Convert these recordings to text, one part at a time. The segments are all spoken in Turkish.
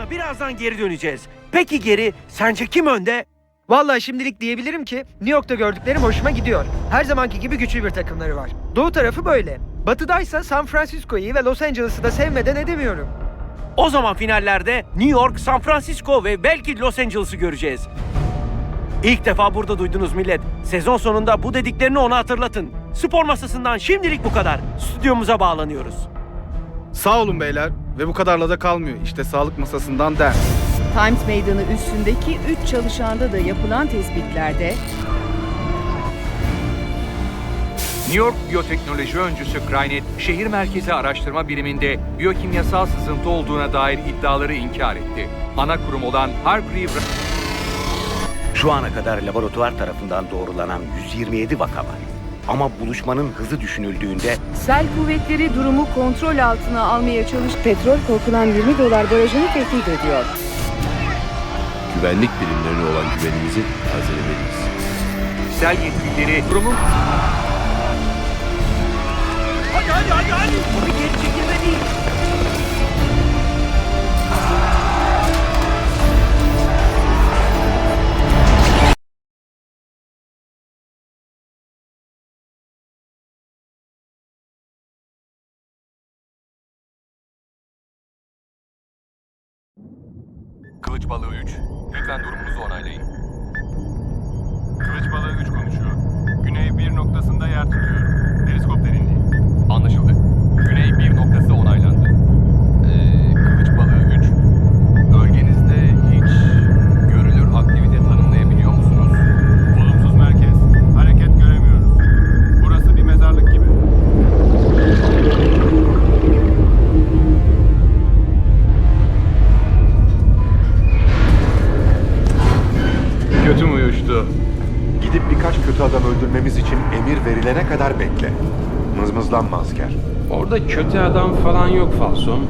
Buna birazdan geri döneceğiz. Peki geri sence kim önde? Vallahi şimdilik diyebilirim ki New York'ta gördüklerim hoşuma gidiyor. Her zamanki gibi güçlü bir takımları var. Doğu tarafı böyle. Batıdaysa San Francisco'yu ve Los Angeles'ı da sevmeden edemiyorum. O zaman finallerde New York, San Francisco ve belki Los Angeles'ı göreceğiz. İlk defa burada duydunuz millet. Sezon sonunda bu dediklerini ona hatırlatın. Spor masasından şimdilik bu kadar. Stüdyomuza bağlanıyoruz. Sağ olun beyler. Ve bu kadarla da kalmıyor. İşte sağlık masasından der. Times Meydanı üstündeki 3 çalışanda da yapılan tespitlerde New York Biyoteknoloji öncüsü Kraynet, şehir merkezi araştırma biriminde biyokimyasal sızıntı olduğuna dair iddiaları inkar etti. Ana kurum olan Hargreave Şu ana kadar laboratuvar tarafından doğrulanan 127 vaka var. Ama buluşmanın hızı düşünüldüğünde sel kuvvetleri durumu kontrol altına almaya çalış petrol korkulan 20 dolar barajını tehdit ediyor. güvenlik birimlerine olan güvenimizi tazelemeliyiz. sel yetkilileri durumun Hadi hadi hadi hadi. Bu bir geri çekilme değil. Kılıç balığı 3. Lütfen durumunuzu onaylayın. Kılıç balığı 3 konuşuyor. Güney 1 noktasında yer tutuyor. Periskop derinliği. Anlaşıldı. Güney 1 noktası onaylandı. Öldürmemiz için emir verilene kadar bekle. Mızmızlanma asker. Orada kötü adam falan yok Falson.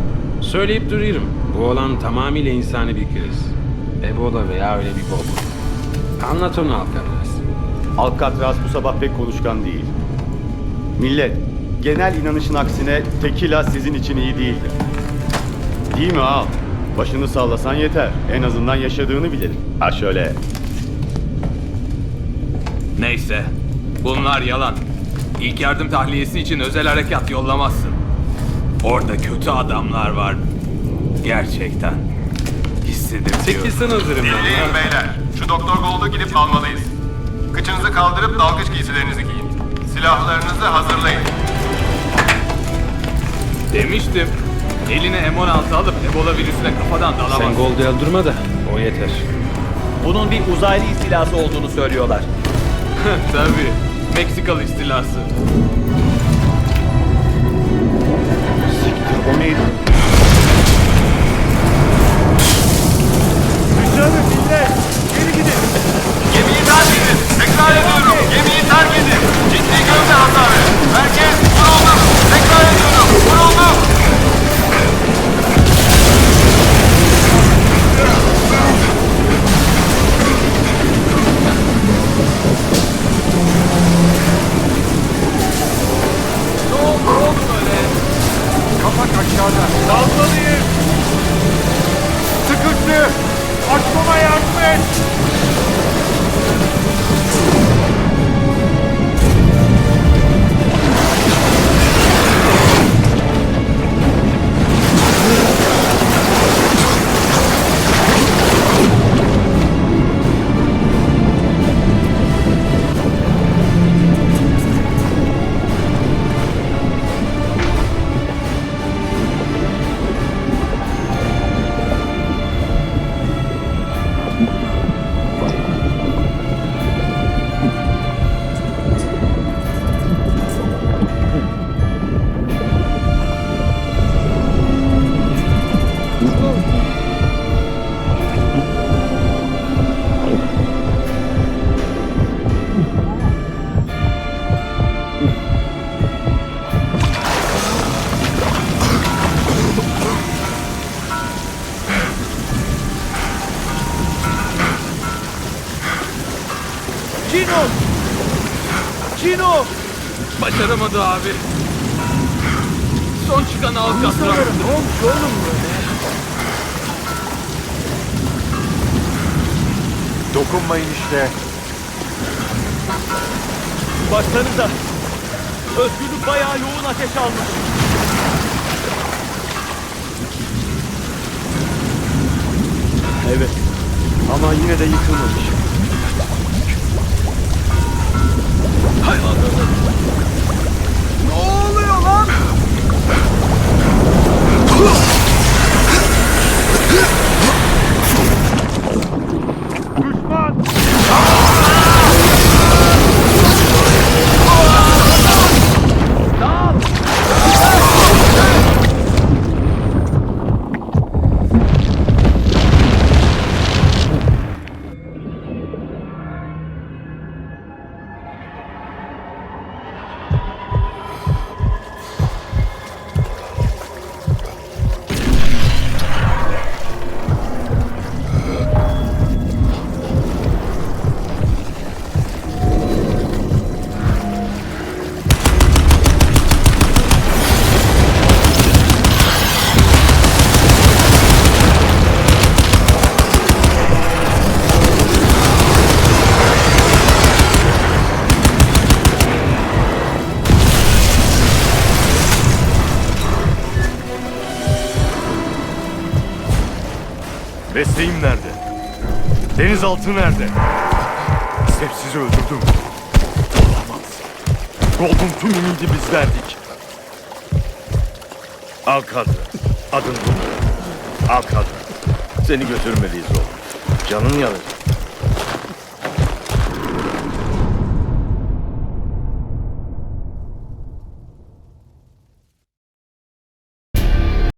Söyleyip duruyorum. Bu olan tamamıyla insani bir kriz. Ebola veya öyle bir bok. Anlat onu Alcatraz. Alcatraz bu sabah pek konuşkan değil. Millet, genel inanışın aksine tekila sizin için iyi değildir. Değil mi ağam? Başını sallasan yeter. En azından yaşadığını bilelim. Ha şöyle. Neyse. Bunlar yalan. İlk yardım tahliyesi için özel harekat yollamazsın. Orada kötü adamlar var. Gerçekten. Hissedebiliyorum. Çekilsene hazırım Dinleyin beyler. Şu Doktor Gold'u gidip almalıyız. Kıçınızı kaldırıp dalgıç giysilerinizi giyin. Silahlarınızı hazırlayın. Demiştim. Eline M16 alıp Ebola virüsüne kafadan dalamazsın. Sen Gold'u öldürme de o yeter. bunun bir uzaylı istilası olduğunu söylüyorlar. Tabii. Meksikalı istilası. O neydi? Gaza. Cino! Cino! Başaramadı abi. Son çıkan Alcatraz. Ne olmuş oğlum böyle? Dokunmayın işte. Baksanıza. Özgürlük bayağı yoğun ateş almış. Evet. Ama yine de yıkılmamış. はい Mesleğim nerede? Denizaltı nerede? Hep sizi öldürdüm. Olamaz. Gold'un tüm ümidi biz verdik. Alcatraz. Adın bu. Alcatraz. Seni götürmeliyiz oğlum. Canın yanacak.